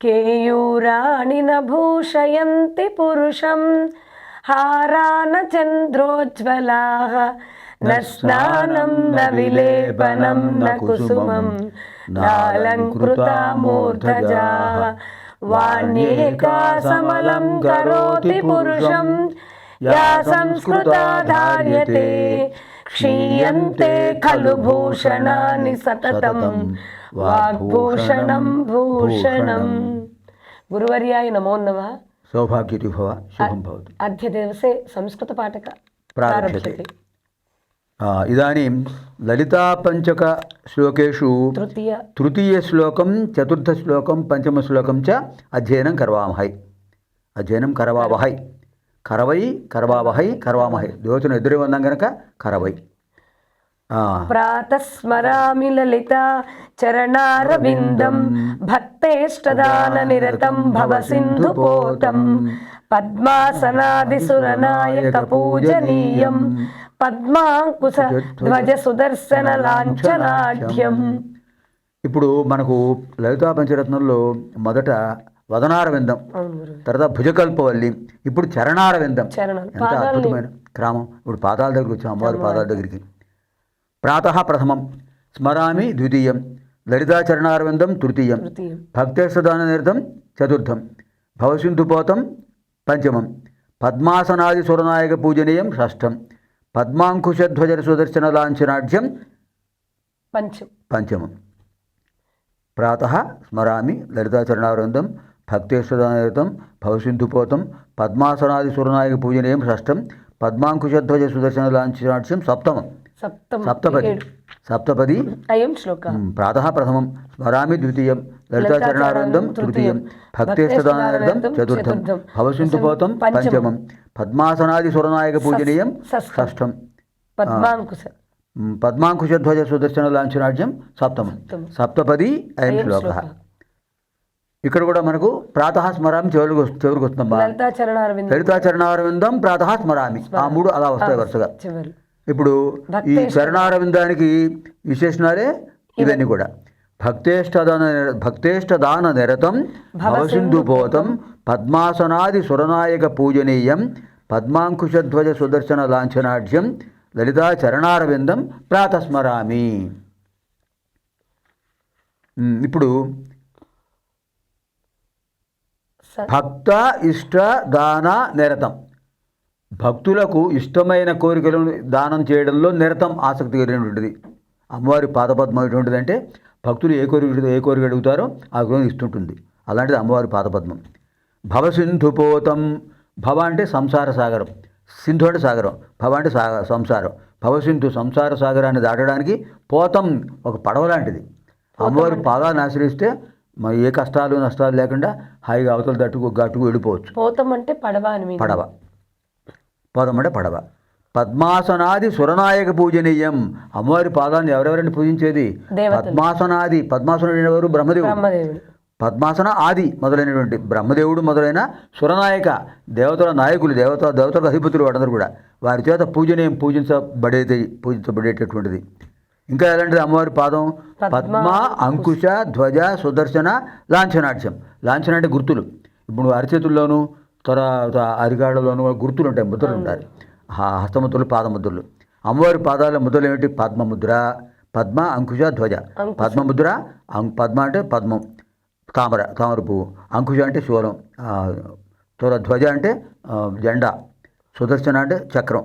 కేయూరాణి న భూషయంతి పురుషం హారాన చంద్రోజ్వలా న స్నానం న విలేపనం న కుసుమం నాలంకృతా మూర్ధజా వాణ్యేకా సమలం కరోతి పురుషం యా సంస్కృతా ధార్యతే క్షీయంతే ఖలు భూషణాని సతతం వాగ్భూషణం భూషణం. గురువర్యాయ నమో నమ. సౌభాగ్యుతి భవ శుభం భవతి. అద్య దివసే సంస్కృత పాఠక ప్రారంభ్యతే ఇదానీం లలితాపంచక శ్లోకేషు తృతీయ. తృతీయ శ్లోకం చతుర్థ శ్లోకం పంచమ శ్లోకం చ అధ్యయనం కర్వామహై. అధ్యయనం కరవావహై. కరవై కరవావహై కర్వామహై. దోచన ఎదురు వందాం కనుక కరవై. ప్రాతస్మరామి లలిత చరణారవిందం భక్తేష్టదాన నిరతం భవ సింధు పోతం పద్మాసనాది సురనాయక పూజనీయం పద్మాంకుశ ధ్వజ సుదర్శన లాంఛనాఢ్యం ఇప్పుడు మనకు లలితా పంచరత్నంలో మొదట వదనారవిందం తర్వాత భుజకల్పవల్లి ఇప్పుడు చరణారవిందం. ఎంత అద్భుతమైన క్రమం ఇప్పుడు పాదాల దగ్గరికి వచ్చాం అమ్మవారి పాదాల దగ్గరికి. ప్రాతः ప్రథమం. స్మరామి ద్వితీయం. లలితాచరణారవిందం తృతీయం. భక్తేష్టదాననిరతం చతుర్థం. భవసింధుపోతం పంచమం. పద్మాసనాది సురనాయక పూజనీయం షష్ఠం పద్మాంకుశధ్వజ సుదర్శన లాంఛనాఢ్యం పంచం. పంచమం. ప్రాతः స్మరామి లలితాచరణావృందం భక్తేశ్వరానిరతం భవసింధుపోతం పద్మాసనాది సురనాయక పూజనీయం షష్ఠం పద్మాంకుశధ్వజ సుదర్శన లాంఛనాఢ్యం సప్తమం. సప్తం సప్తపది. సప్తపది. అయం శ్లోక. ప్రాతः ప్రథమం స్మరామి ద్వితీయం లలితాచరణానందం తృతీయం భక్తేష్టదానానందం చతుర్థం భవసింధుపోతం పంచమం. పద్మాసనాది సురనాయక పూజనీయం షష్ఠం. పద్మాంకుశ. పద్మాంకుశధ్వజ సుదర్శన లాంఛనాఢ్యం సప్తమం. సప్తపది అయం శ్లోక. ఇక్కడ కూడా మనకు ప్రాతः స్మరామి చివరికి చివరికి వస్తుందమ్మా. లలితాచరణారవిందం. ప్రాతः స్మరామి. ఆ మూడు అలా వస్తాయి వరుసగా. ఇప్పుడు ఈ చరణారవిందానికి విశేషణాలే ఇవన్నీ. కూడా. భక్తేష్టదాన భక్తేష్టదాన నిరతం భవసింధుపోతం పద్మాసనాది సురనాయక పూజనీయం పద్మాంకుశధ్వజ సుదర్శన లాంఛనాఢ్యం లలితా చరణారవిందం ప్రాతస్మరామి. ఇప్పుడు భక్త ఇష్ట దాన నిరతం. భక్తులకు ఇష్టమైన కోరికలను దానం చేయడంలో నిరతం ఆసక్తి కలిగినటువంటిది. అమ్మవారి పాదపద్మం ఎటువంటిది అంటే భక్తులు ఏ కోరిక ఏ కోరిక అడుగుతారో ఆ కోరిక ఇస్తుంటుంది. అలాంటిది అమ్మవారి పాదపద్మం. భవసింధుపోతం భవ అంటే సంసార సాగరం. సింధు అంటే సాగరం భవ అంటే సాగ సంసారం. భవసింధు సంసార సాగరాన్ని దాటడానికి పోతం ఒక పడవ లాంటిది. అమ్మవారి పాదాలను ఆశ్రయిస్తే ఏ కష్టాలు నష్టాలు లేకుండా హాయిగా అవతల తట్టుకు గట్టుకు వెళ్ళిపోవచ్చు. పోతం అంటే పడవ అని. పడవ. పదం అంటే పడవ. పద్మాసనాది సురనాయక పూజనీయం. అమ్మవారి పాదాన్ని ఎవరెవరిని పూజించేది. పద్మాసనాది పద్మాసనుడు ఎవరు బ్రహ్మదేవుడు. బ్రహ్మదేవుడు. పద్మాసన ఆది మొదలైనటువంటి బ్రహ్మదేవుడు మొదలైన సురనాయక దేవతల నాయకులు దేవత దేవతల అధిపతులు వారందరూ కూడా వారి చేత పూజనీయం పూజించబడేది పూజించబడేటటువంటిది. ఇంకా ఎలాంటిది అమ్మవారి పాదం? పద్మ అంకుశ ధ్వజ సుదర్శన లాంఛనాట్యం లాంఛన అంటే గుర్తులు. ఇప్పుడు అరిచేతుల్లోనూ తర్వాత అరిగాడలోనూ గుర్తులు ఉంటాయి ముద్రలు ఆ హస్తముద్రలు పాదముద్రలు. అమ్మవారి పాదాల ముద్రలు ఏమిటి? పద్మముద్ర పద్మ అంకుశ ధ్వజ. పద్మముద్ర అం పద్మ అంటే పద్మం. తామర తామర పువ్వు. అంకుశ అంటే శూలం. తర్వాత ధ్వజ అంటే జెండా. సుదర్శన అంటే చక్రం.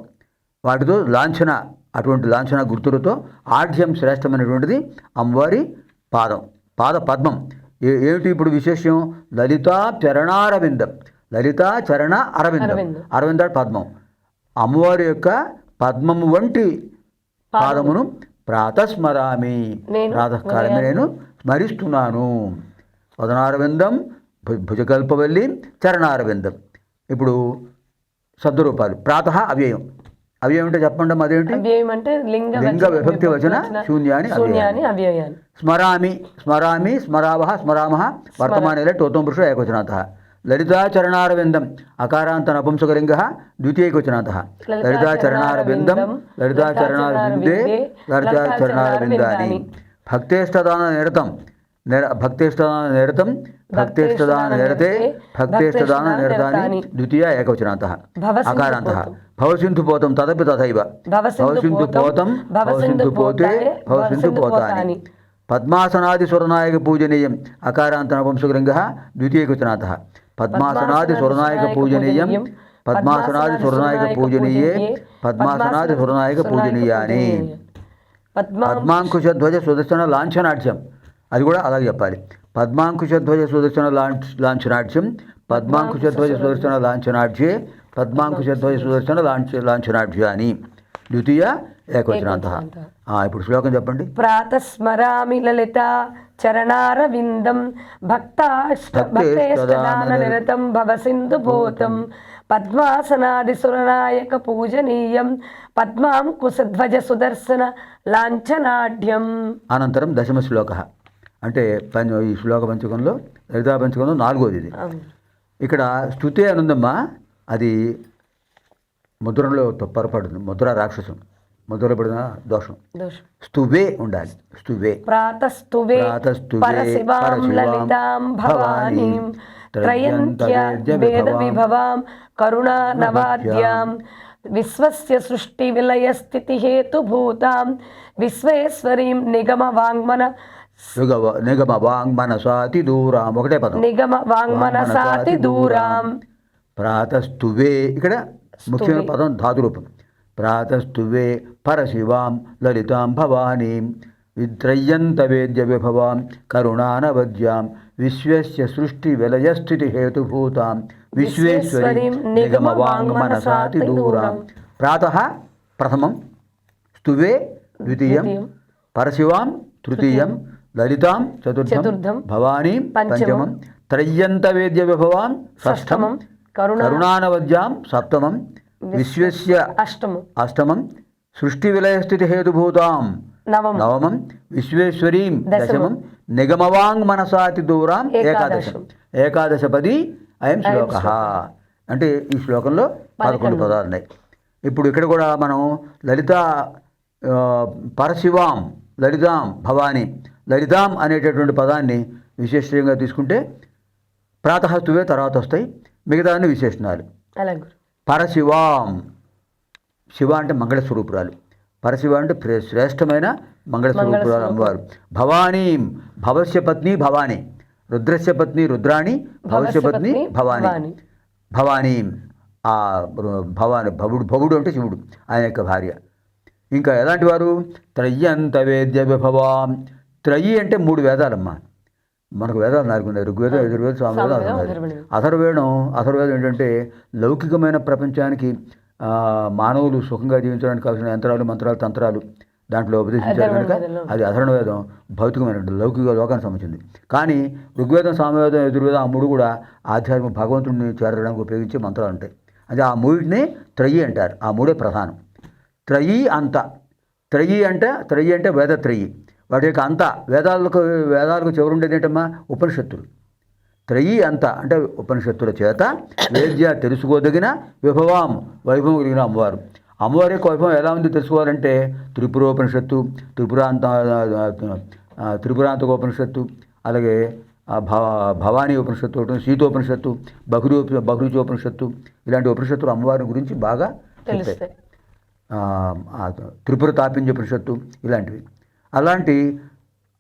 వాటితో లాంఛన అటువంటి లాంఛన గుర్తులతో ఆఢ్యం శ్రేష్టమైనటువంటిది అమ్మవారి పాదం. పాద పద్మం. ఏ ఏమిటి ఇప్పుడు విశేషం? లలితా చరణారవిందం. లలితా చరణ అరవిందం. అరవిందం. అరవింద పద్మం. అమ్మవారి యొక్క పద్మము వంటి పాదమును ప్రాతస్మరామి. ప్రాతకాలమే నేను. స్మరిస్తున్నాను. వదనారవిందం భు- భుజకల్పవల్లి చరణారవిందం. ఇప్పుడు శబ్దరూపాలు. ప్రాతః అవ్యయం. అవ్యయం అంటే చెప్పండి అదేంటి? అంటే లింగ విభక్తి వచన శూన్యాని శూన్యాన్ని అవ్యయాన్ని. స్మరామి స్మరామి స్మరావహ స్మరామः వర్తమానే టోతం పురుష ఏకవచనాతः లలితాచరణారవిందం అకారాంత నపుంసకలింగ ద్వితీయకవచనాతः లలితాచరణారవిందం లలితాచరణారవిందే లలితాచరణారవిందాని భక్తేష్టదాన నిరతం నిర భక్తేష్టదాన నిరతం భక్తేష్టదాన నిరతే భక్తేష్టదాన నిరతాని ద్వితీయ ఏకవచనాంత అకారాంత భవసింధు పోతం తదపి తథైవ భవసింధు పోతం, భవసింధు పోతే భవసింధు పోతాని పద్మాసనాది సురనాయక పూజనీయం అకారాంత నపుంసకలింగ ద్వితీయకవచనాంత పద్మాసనాది సురనాయక పూజనీయం పద్మాసనాది సురనాయక పూజనీయే పద్మాసనాది సురనాయక పూజనీయాని. పద్మా పద్మాంకుశ ధ్వజ సుదర్శన లాంఛనాట్యం అది కూడా అలాగే చెప్పాలి. పద్మాంకుశ ధ్వజ సుదర్శన లాంఛ లాంఛనాట్యం పద్మాంకుశ ధ్వజ సుదర్శన లాంఛనాట్యే పద్మాంకుశ ధ్వజ సుదర్శన లాంఛ లాంఛనాట్యాని ద్వితీయ ఏకవచనాంత. ఇప్పుడు శ్లోకం చెప్పండి. ప్రాతస్మరామి లలిత చరణారవిందం భక్తాష్ట భక్తేష్టదాన నిరతం భవసింధు భూతం. పద్మాసనాది సురనాయక పూజనీయం పద్మాంకుశధ్వజ సుదర్శన లాంఛనాఢ్యం. అనంతరం దశమ శ్లోక. అంటే పంచ ఈ శ్లోక పంచకంలో లలితా పంచకంలో నాలుగోది ఇది ఇక్కడ స్థుతి అని ఉందమ్మా అది ముద్రలో పొరపాటు ముద్ర రాక్షసం ముద్రలో పడిన దోషం. స్తువే ఉండాలి స్తువే. ప్రాతస్తువే పరశివాం లలితాం భవానీం త్రయంత్య వేద విభవాం కరుణానవాద్యాం విశ్వస్య సృష్టి విలయ స్థితి హేతుభూతాం విశ్వేశ్వరీం నిగమ వాంగ్మన నిగమ వాంగ్ మనసాతి దూరాం. ఒకటే పదం. నిగమ వాంగ్మనసాతి దూరాం. ప్రాతస్తువే ఇక్కడ ముఖ్యమైన పదం ధాతురూపం. ప్రాతస్తువే పరశివాం లలితాం భవానీం. విత్రయ్యంత వేద్య విభవాం కరుణానవద్యాం. విశ్వస్య సృష్టి విలయస్థితి హేతుభూతాం విశ్వేశ్వరీం నిగమ వాంగ్ మనసాతి దూరాం. ప్రాతః ప్రథమం. స్తువే ద్వితీయం. పరశివాం తృతీయం. లలితాం చతుర్థం. భవానీం పంచమం. త్రయ్యంత వేద్య విభవాం షష్ఠమం కరుణానవద్యాం సప్తమం విశ్వస్య అష్టము. అష్టమం సృష్టి విలయస్థితి హేతుభూతాం నవము. నవమం విశ్వేశ్వరీం దశమం. నిగమవాంగ్ మనసాతి దూరాం ఏకాదశం. ఏకాదశం. ఏకాదశపది అయం శ్లోక. అంటే ఈ శ్లోకంలో పదకొండు. పదాలు ఉన్నాయి. ఇప్పుడు ఇక్కడ కూడా మనం లలిత పరశివాం లలితాం భవానీ లలితాం అనేటటువంటి పదాన్ని విశేషంగా తీసుకుంటే ప్రాతహస్తువే తర్వాత వస్తాయి. మిగతా అన్ని విశేషణాలు పరశివాం. శివ అంటే మంగళస్వరూపురాలు. పరశివ అంటే శ్రేష్టమైన మంగళస్వరూపురాలు అమ్మవారు. భవానీం భవస్య పత్ని భవానీ. రుద్రస్య పత్ని రుద్రాణి భవస్య పత్ని భవానీ. భవానీ. ఆ భవాని భవుడు భవుడు అంటే శివుడు ఆయన యొక్క భార్య. ఇంకా ఎలాంటి వారు? త్రయ్యంత వేద్య విభవాం. త్రయి అంటే మూడు వేదాలమ్మా. మనకు వేదాలు నాలుగు ఉన్నాయి ఋగ్వేదం యజుర్వేదం సామవేదం అథర్వవేదం. అథర్వేదం అథర్వేదం ఏంటంటే లౌకికమైన ప్రపంచానికి మానవులు సుఖంగా జీవించడానికి కావాల్సిన యంత్రాలు మంత్రాలు తంత్రాలు దాంట్లో ఉపదేశించారు కనుక. అది అధర్వవేదం భౌతికమైన లౌకిక లోకానికి సంబంధించింది. కానీ ఋగ్వేదం సామవేదం యజుర్వేదం ఆ మూడు కూడా ఆధ్యాత్మిక భగవంతుడిని చేరడానికి ఉపయోగించే మంత్రాలు ఉంటాయి. అది ఆ మూడింటిని త్రయి అంటారు. ఆ మూడే ప్రధానం. త్రయి అంత. త్రయి అంటే త్రయి అంటే వేదత్రయి. వాటి యొక్క అంత వేదాలకు వేదాలకు చివరుండేది ఏంటమ్మా? ఉపనిషత్తులు. త్రయి అంత అంటే ఉపనిషత్తుల చేత వేద్య తెలుసుకోదగిన విభవాం వైభవం కలిగిన అమ్మవారు. అమ్మవారి యొక్క వైభవం ఎలా ఉంది తెలుసుకోవాలంటే త్రిపురోపనిషత్తు త్రిపురాంత త్రిపురాంతకోపనిషత్తు అలాగే భవ భవానీ ఉపనిషత్తు ఒకటి సీతోపనిషత్తు బహురు బహురుచోపనిషత్తు ఇలాంటి ఉపనిషత్తులు అమ్మవారి గురించి బాగా తెలుస్తాయి. త్రిపుర తాపింజ ఉపనిషత్తు ఇలాంటివి. అలాంటి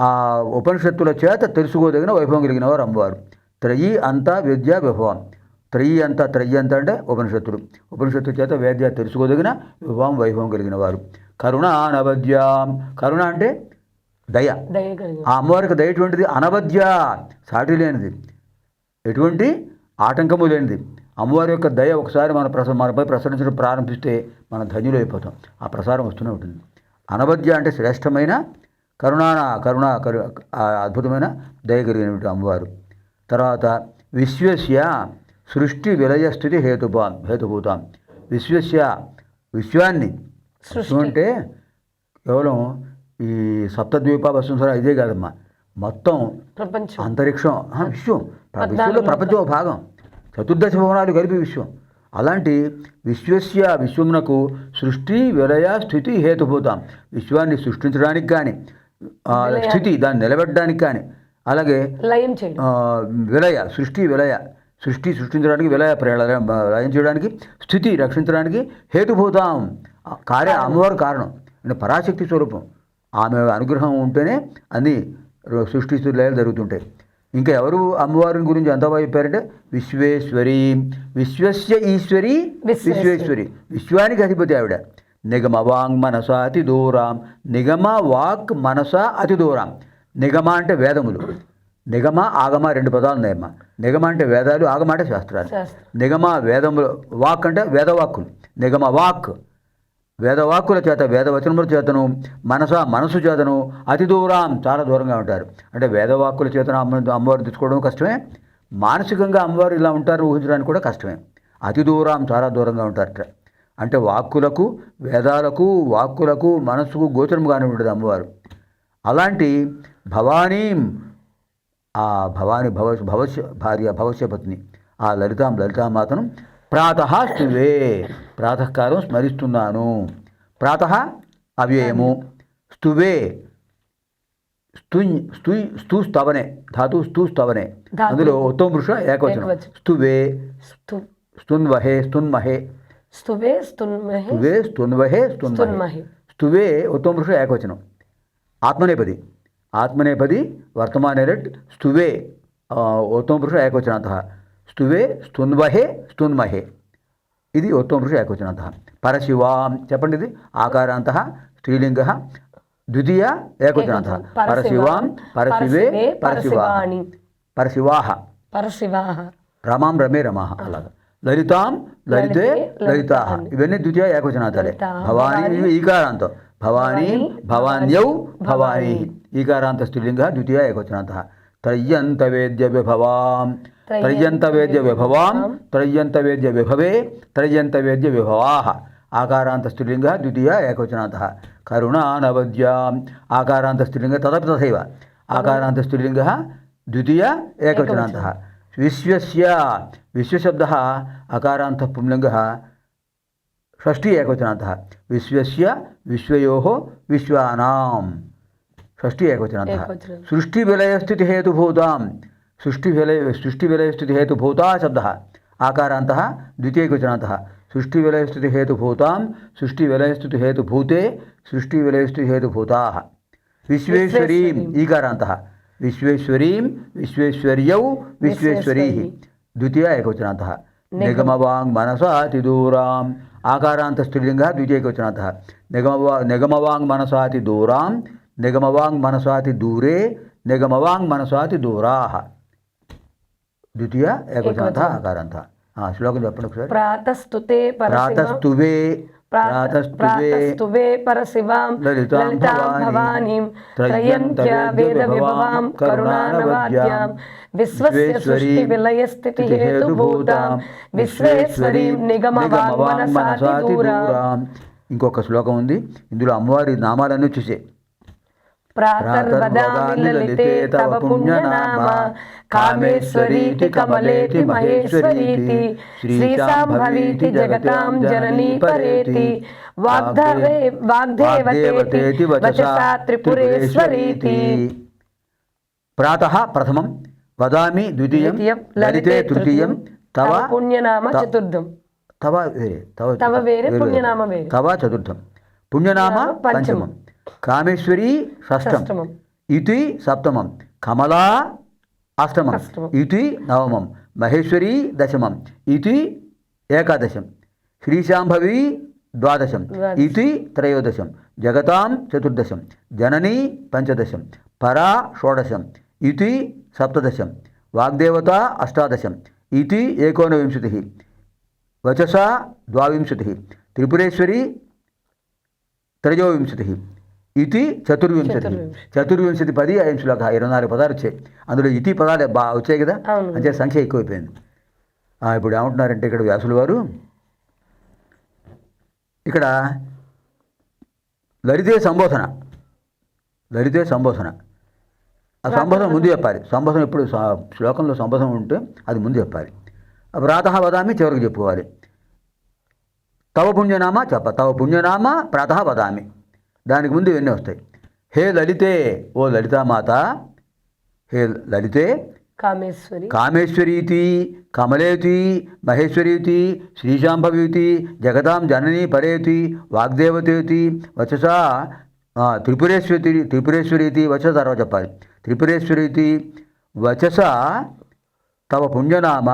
ఆ ఉపనిషత్తుల చేత తెలుసుకోదగిన వైభవం కలిగిన వారు అమ్మవారు. త్రయి అంత విద్య విభవం. త్రయి అంత త్రయి అంత అంటే ఉపనిషత్తులు. ఉపనిషత్తు చేత వేద్య తెలుసుకోదగిన విభవం వైభవం కలిగిన వారు. కరుణ అనవద్యాం. కరుణ అంటే దయ. ఆ అమ్మవారికి దయ ఎటువంటిది? అనవద్య. సాటి లేనిది. ఎటువంటి? ఆటంకము లేనిది. అమ్మవారి యొక్క దయ ఒకసారి మన ప్రస మనపై ప్రసరించడం ప్రారంభిస్తే మనం ధన్యులు అయిపోతాం ఆ ప్రసారం వస్తూనే ఉంటుంది. అనవద్య అంటే శ్రేష్టమైన కరుణాన కరుణ కరు అద్భుతమైన దయ కలిగినటువంటి అమ్మవారు. తర్వాత విశ్వస్య సృష్టి విలయ స్థితి హేతుభాం హేతుభూతాం. విశ్వస్య విశ్వాన్ని విశ్వం అంటే కేవలం ఈ సప్తద్వీప వసుంధర ఇదే కాదమ్మా. మొత్తం ప్రపంచం. అంతరిక్షం విశ్వం. విశ్వంలో ప్రపంచం ఒక భాగం. చతుర్దశ భవనాలు కలిపి విశ్వం. అలాంటి విశ్వస్య విశ్వమునకు సృష్టి విలయ స్థితి హేతుభూతాం. విశ్వాన్ని సృష్టించడానికి కానీ స్థితి దాన్ని నిలబెట్టడానికి కానీ అలాగే లయం విలయ సృష్టి విలయ సృష్టి సృష్టించడానికి విలయ ప్రేరణ లయం చేయడానికి స్థితి రక్షించడానికి హేతుభూతం కార్య అమ్మవారు కారణం అంటే పరాశక్తి స్వరూపం. ఆమె అనుగ్రహం ఉంటేనే అన్ని సృష్టి లయాలు జరుగుతుంటాయి. ఇంకా ఎవరు అమ్మవారి గురించి ఎంత బాగా చెప్పారంటే విశ్వేశ్వరి విశ్వస్య ఈశ్వరి. విశ్వేశ్వరి. విశ్వానికి అధిపతి ఆవిడ. నిగమ వాంగ్ మనస అతి దూరం. నిగమ వాక్ మనస అతి దూరం. నిగమ అంటే వేదములు. నిగమ ఆగమ రెండు పదాలు ఉన్నాయమ్మా. నిగమ అంటే వేదాలు ఆగమ అంటే శాస్త్రాలు. శాస్త్రం నిగమ వేదములు వాక్ అంటే వేదవాక్కులు. నిగమ వాక్ వేదవాక్కుల చేత వేదవచనముల చేతను మనస మనసు చేతను అతి దూరం. చాలా దూరంగా ఉంటారు. అంటే వేదవాక్కుల చేతను అమ్మ అమ్మవారు తెచ్చుకోవడం కష్టమే. మానసికంగా అమ్మవారు ఇలా ఉంటారు ఊహించడానికి కూడా కష్టమే. అతి దూరం చాలా దూరంగా ఉంటారట. అంటే వాక్కులకు వేదాలకు వాక్కులకు మనస్సుకు గోచరముగానే ఉంటుంది అమ్మవారు. అలాంటి భవానీ ఆ భవాని భవ భవస్య భార్య భవస్య పత్ని ఆ లలితాం లలితామాతను ప్రాతః స్తువే ప్రాతకాలం స్మరిస్తున్నాను. ప్రాతః అవ్యయము స్తువే స్తు స్తు స్తు స్తవనే ధాతు స్తు స్తవనే. అందులో ఉత్తమ పురుష ఏకవచనం. ఏకవచనం. స్తువే స్తు. స్తున్వహే స్తున్మహే. స్తువే స్తున్మహే. స్తున్వహే స్తున్మహే. స్తువే ఉత్తమ పురుష ఏకవచనం. ఆత్మనేపది. ఆత్మనేపది వర్తమానే రెట్ స్తువే ఉత్తమ పురుష ఏకవచనాంత. స్తువే స్తున్వహే స్తున్మహే. ఇది ఉత్తమ పురుష ఏకవచనాంత. పరశివాం చెప్పండి ఇది? ఆకారాంత స్త్రీలింగ ద్వితీయ ఏకవచనాంత. ఏకవచనం. పరశివాం పరశివే పరశివే, పరశివా. పరశివాణి. పరశివాహ. పరశివాహ. రమాం రమే రమాహ. అలాగా. లలితాం లలితే లలితే, లలితాహ లలితాని. ఇవన్నీ ద్వితీయ ఏకవచనాంతాలే లలితాః, భవానీ భవానీ, ఇవి ఈకారాంతం భవానీ భవానీ, భవాన్యౌ భవానీ. భవానీ ఈకారాంత స్త్రీలింగ ద్వితీయ ఏకవచనాంత త్రయ్యంత వేద్య విభవాం త్రయ్యంత వేద్య విభవాం త్రయ్యంత వేద్య విభవే త్రయ్యంత వేద్య విభవాహ ఆకారాంత స్త్రీలింగ ద్వితీయ ఏకవచనాంత కరుణానవద్యాం ఆకారాంత స్త్రీలింగ తదపి తథైవ ఆకారాంత స్త్రీలింగ ద్వితీయ ఏకవచనాంత విశ్వస్య విశ్వశబ్ద అకారాంత పుంలింగ షష్ఠీ ఏకవచనాంత విశ్వస్య విశ్వయో విశ్వానాం షష్ఠీ ఏకవచనాంత ఏకవచనం. సృష్టి విలయస్థితి హేతుభూతాం విశ్వేశ్వరీం విశ్వేశ్వర్యౌ విశ్వేశ్వరీ ద్వితీయ ఏకవచనాంత నిగమవాంగ్ మనసాతి దూరాం ఆకారాంత స్త్రీలింగ ద్వితీయకవచనాంత నిగమవా నిగమవాంగ్ మనసాతి దూరాం నిగమవాంగ్ మనసాతి దూరే నిగమవాంగ్ మనసాతి దూరాః ద్వితీయ ఏకవచనాంత ఆకారాంత శ్లోకం చెప్పండి ఒకసారి. ప్రాతస్తుతే ప్రాతస్తువే ప్రాతస్తువే ప్రాతస్తువే పరశివాం లలితాం లలితాం భవానీం భవానీం త్రయంత త్రయంత్య వేద్య వేద విభవాం కరుణానవాద్యాం విశ్వస్య సృష్టి విలయ స్థితి హేతుభూతాం విశ్వేశ్వరీం నిగమవాన్ మనసాతి దూరాం ఇంకొక శ్లోకం ఉంది. ఇందులో అమ్మవారి నామాలన్నీ వచ్చేసే ప్రాతర్వదామి లలితే తవ పుణ్యనామ. కామేశ్వరీతి కమలేతి మహేశ్వరీతి. శ్రీసాంభవీతి జగతాం జననీ పరేతి. వాగ్ధవే వాగ్దేవతేతి వచసా త్రిపురేశ్వరీతి. ప్రాతః ప్రథమం వదామి ద్వితీయం లలితే తృతీయం తవ పుణ్యనామ చతుర్థం. తవ వేరే తవ వేరే, పుణ్యనామ వేరే. తవ చతుర్థం. పుణ్యనామ పంచమం. కామేశ్వరి షష్టం. ఇతి సప్తమం. కమలా అష్టమం. ఇతి నవమం. మహేశ్వరి దశమం. ఇతి ఏకాదశం. శ్రీశాంభవి ద్వాదశం. ద్వాదశం. ఇతి త్రయోదశం. జగతాం చతుర్దశం. జననీ పంచదశం. పరా షోడశం. ఇతి సప్తదశం. వాగ్దేవత అష్టాదశం. ఇతి ఏకోనవింశతి. వచసా ద్వావింశతి. త్రిపురేశ్వరి త్రయోవింశతి. ఇది చతుర్వింశతి. చతుర్వింశతి. పది ఐదు శ్లోక ఇరవై నాలుగు పదాలు వచ్చాయి. అందులో ఇతి పదాలు బాగా వచ్చాయి కదా. అంటే సంఖ్య ఎక్కువైపోయింది. ఇప్పుడు ఏమంటున్నారంటే ఇక్కడ వ్యాసుల వారు? ఇక్కడ లలితే సంబోధన. లలితే సంబోధన. ఆ సంబోధన ముందు చెప్పాలి. సంబోధన ఎప్పుడు శ్లోకంలో సంబోధన ఉంటే అది ముందు చెప్పాలి. ప్రాతः వదామి చివరికి చెప్పుకోవాలి. తవ పుణ్యనామ చెప్ప తవ పుణ్యనామ ప్రాతः వదామి. దానికి ముందు ఇవన్నీ వస్తాయి. హే లలితే ఓ లలితామాత హే లలితే కామేశ్వరి. కామేశ్వరీతి కమలేతి మహేశ్వరీతి శ్రీశాంభవీతి జగదాం జననీ పరేతి వాగ్దేవతేతి వచసా త్రిపురేశ్వరి త్రిపురేశ్వరీతి వచస తర్వాత చెప్పాలి. త్రిపురేశ్వరీతి వచస తవ పుణ్యనామ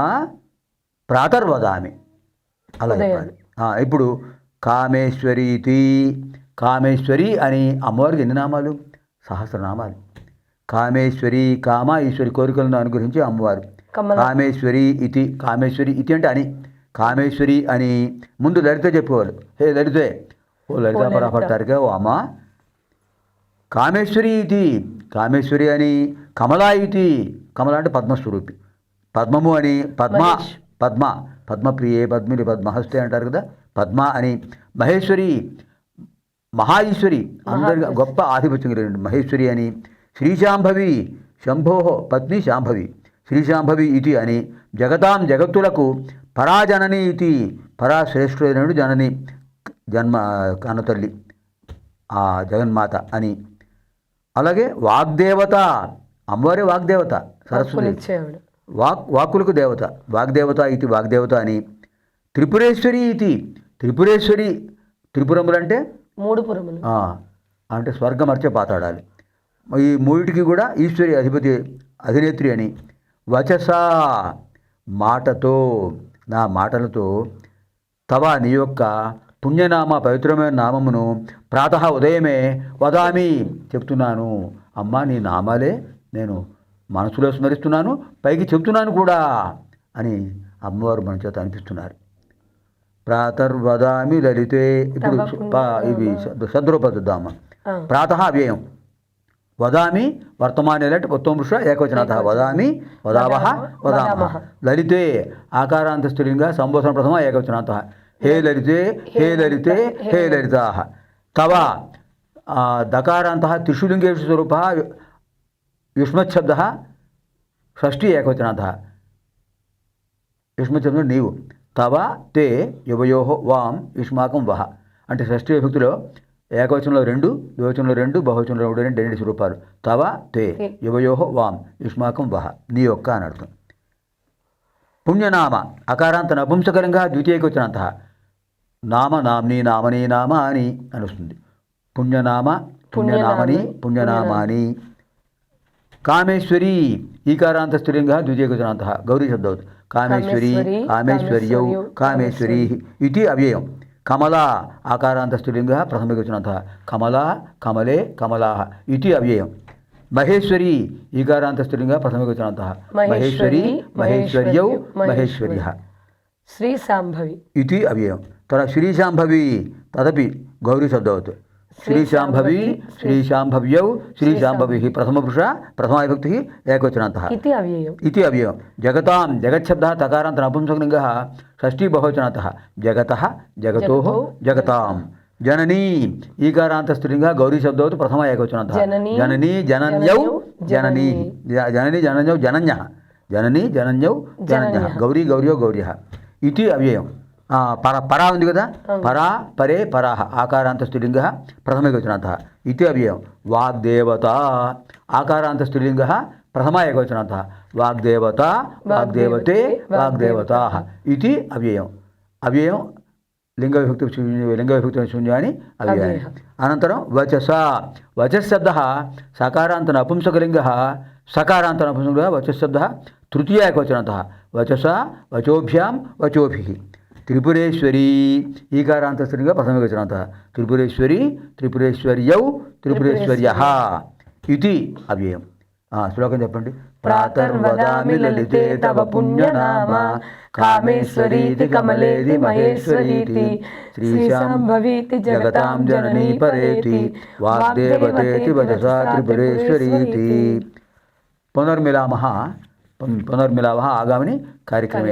ప్రాతర్వదామి. అలా చెప్పాలి. ఇప్పుడు కామేశ్వరీతి కామేశ్వరి అని అమ్మవారికి ఎన్ని నామాలు? సహస్రనామాలు. కామేశ్వరి కామ ఈశ్వరి కోరికలను అనుగ్రహించి అమ్మవారు. కామేశ్వరి ఇతి కామేశ్వరి ఇతి అంటే అని. కామేశ్వరి అని ముందు లలిత చెప్పేవారు. హే లలితే ఓ లలిత పరాపడతారుగా ఓ అమ్మ. కామేశ్వరి ఇది కామేశ్వరి అని కమలా ఇది కమల అంటే పద్మస్వరూపి. పద్మము అని పద్మ. పద్మ. పద్మప్రియే పద్మిని పద్మహస్తే అంటారు కదా. పద్మ అని మహేశ్వరి మహా ఈశ్వరి అందరి గొప్ప ఆధిపత్యం కలిగిన మహేశ్వరి అని శ్రీశాంభవి శంభో పత్ని శాంభవి శ్రీశాంభవి ఇది అని జగతాం జగత్తులకు పరాజనని ఇది పరాశ్రేష్ఠుడైనడు జనని జన్మ కన్నతల్లి ఆ జగన్మాత అని. అలాగే వాగ్దేవత అమ్మవారి వాగ్దేవత సరస్వతి వాక్ వాక్కులకు దేవత వాగ్దేవత ఇది వాగ్దేవత అని. త్రిపురేశ్వరి ఇది త్రిపురేశ్వరి త్రిపురములంటే మూడు పురములు. అంటే స్వర్గం అర్చే పాతాడాలి ఈ మూడిటికి కూడా ఈశ్వరి అధిపతి అధినేత్రి అని. వచస మాటతో నా మాటలతో తవ నీ యొక్క పుణ్యనామ పవిత్రమైన నామమును ప్రాత ఉదయమే వదామి చెప్తున్నాను. అమ్మా నీ నామాలే నేను మనసులో స్మరిస్తున్నాను పైకి చెప్తున్నాను కూడా అని అమ్మవారు మన చేత అనిపిస్తున్నారు. ప్రాతర్వదామి లలితే ఇప్పుడు ఇవి సద్రూపదిద్దామా ప్రాతः అవ్యయం వదామి వర్తమానే అంటే ఉత్తమపురుష ఏకవచనత వదామి వదావహ వదామః లలితే ఆకారాంత స్త్రీలింగ సంబోధన ప్రథమ ఏకవచనాంత హే లలితే హే లలితే హే లలితాః తవ దకారాంతः త్రిషు లింగేషు స్వరూపः యుష్మశబ్దः షష్ఠీ ఏకవచనాంతः యుష్మశబ్దం నీవు తవ తే యువయో వాం యుష్మాకం వహ అంటే షష్ఠీ విభక్తిలో ఏకవచనంలో రెండు ద్వివచనంలో రెండు బహువచనంలో రెండు రెండు రెండు స్వరూపాలు. తవ తే యువయో వాం యుష్మాకం వహ నీ యొక్క అని అర్థం. పుణ్యనామ అకారాంత నపుంసకరంగా ద్వితీయకవచనంత నామ నామ్ని నామని నామ అని అని వస్తుంది. పుణ్యనామ పుణ్యనామని పుణ్యనామాని కామేశ్వరి ఈకారాంత స్త్రీలింగ ద్వితీయకవచనాంత గౌరీ శబ్దవత్ కామేశ్వరి కామేశ్వరి, కామేశ్వర్యౌ కామేశ్వరీ ఇది అవ్యయం. కమలా ఆకారాంత స్త్రీలింగ ప్రథమకవచనాంత కమలా కమలే కమలా ఇది అవ్యయం. మహేశ్వరి ఈకారాంత స్త్రీలింగ ప్రథమకవచనాంత మహేశ్వరి మహేశ్వర్యౌ మహేశ్వర్య. శ్రీ సాంభవి. ఇది అవ్యయం. తన శ్రీశాంభవి తదపి గౌరీ శబ్దవత్. శ్రీశాంభవి శ్రీశాంభవ్యౌ శ్రీశాంభవి ప్రథమపురుష ప్రథమావిభక్తి ఏకవచనాంత ఇది అవ్యయం ఇది అవ్యయం జగతాం జగచ్చబ్ద తకారాంత నపుంసకలింగ షష్ఠీ బహువచనత జగత జగతో జగతాం జననీ ఈకారాంత స్త్రీలింగ గౌరీ శబ్దవత్ ప్రథమ ఏకవచనంత జననీ, జననీ జనన్యౌ జననీ జ- జననీ జనన్యౌ జనన్య జననీ జనన్యౌ జనన్య గౌరీ అవ్యయం పర పరా ఉంది కదా? పరా పరే పరాహ. ఆకారాంత స్త్రీలింగ ప్రథమేకవచనంత ఇది అవ్యయం వాగ్దేవత ఆకారాంత స్త్రీలింగ ప్రథమ ఏకవచనంత వాగ్దేవత వాగ్దేవతే వాగ్దేవతా. ఇది అవ్యయం. అవ్యయం లింగ విభక్తి లింగ విభక్తి శూన్యాన్ని అవ్యయాన్ని. అనంతరం వచస. వచశబ్ద సకారాంత నపుంసకలింగ సకారాంత నపుంసకలింగ వచశబ్ద తృతీయ ఏకవచనంత వచస వచోభ్యాం వచోభి. త్రిపురేశ్వరి ఈకారాంత స్త్రీగా ప్రథమవచనంత త్రిపురేశ్వరి త్రిపురేశ్వర్యౌ త్రిపురేశ్వర్య. ఇది అవ్యయం. ఆ, శ్లోకం చెప్పండి. ప్రాతర్వదామి లలితే తవ పుణ్యనామ. కామేశ్వరీతి కమలేతి మహేశ్వరీతి. శ్రీశాంభవీతి జగతాం జననీ పరేతి. వాగ్దేవతేతి వచసా త్రిపురేశ్వరీతి. పునర్మిలామः పున్- పునర్మిలామः ఆగామిని కార్యక్రమే.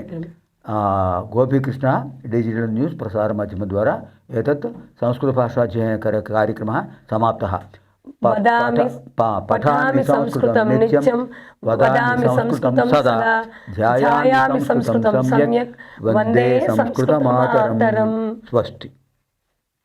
గోపీకృష్ణ డిజిటల్ న్యూస్ ప్రసారమాధ్యమం ద్వారా ఏతత్ సంస్కృతభాషాధ్యయన కార్యక్రమः సమాప్తः. పఠామి సంస్కృతం నిత్యం వదామి సంస్కృతం సదా ధ్యాయామి సంస్కృతం సమ్యక్ వందే సంస్కృతమాతరం. స్వస్తి.